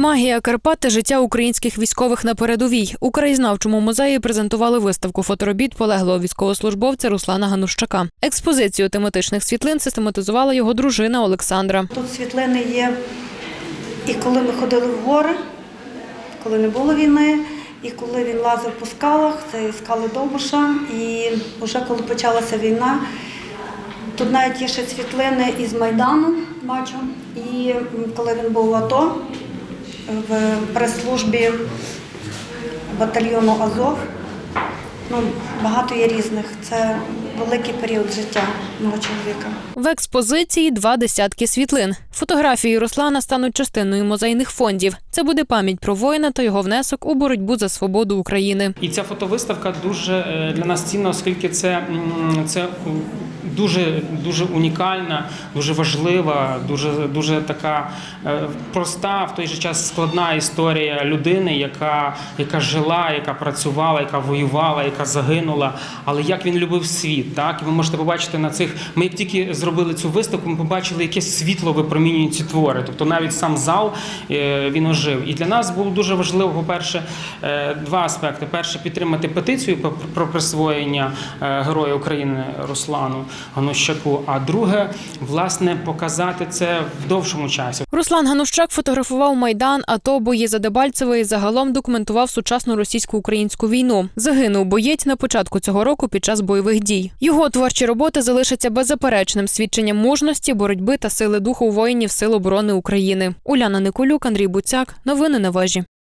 Магія Карпат та життя українських військових на передовій. У краєзнавчому музеї презентували виставку фоторобіт полеглого військовослужбовця Руслана Ганущака. Експозицію тематичних світлин систематизувала його дружина Олександра. Тут світлини є і коли ми ходили в гори, коли не було війни, і коли він лазив по скалах, це скали Довбуша. І вже коли почалася війна, тут навіть є ще світлини із Майдану, бачу. І коли він був в АТО в прес-службі батальйону Азов. Ну, багато є різних. Це великий період життя мого чоловіка. В експозиції два десятки світлин. Фотографії Руслана стануть частиною музейних фондів. Це буде пам'ять про воїна та його внесок у боротьбу за свободу України. І ця фотовиставка дуже е, для нас цінна, оскільки це, це дуже дуже унікальна, дуже важлива, дуже дуже така е, проста, в той же час складна історія людини, яка, яка жила, яка працювала, яка воювала, яка загинула. Але як він любив світ, так і ви можете побачити на цих. Ми як тільки зробили цю виставку, ми побачили, яке світло випромінюють ці твори. Тобто навіть сам зал е, він ожив. І для нас було дуже важливо, по-перше, е, два аспекти: перше підтримати петицію про- присвоєння Героя України Руслану Ганущаку. А друге, власне, показати це в довшому часі. Руслан Ганущак фотографував майдан, АТО, бої за Дебальцеве і загалом документував сучасну російсько-українську війну. Загинув боєць на початку цього року під час бойових дій. Його творчі роботи залишаться беззаперечним свідченням мужності, боротьби та сили духу воїнів Сил оборони України. Уляна Николюк, Андрій Буцяк. Новини на вежі.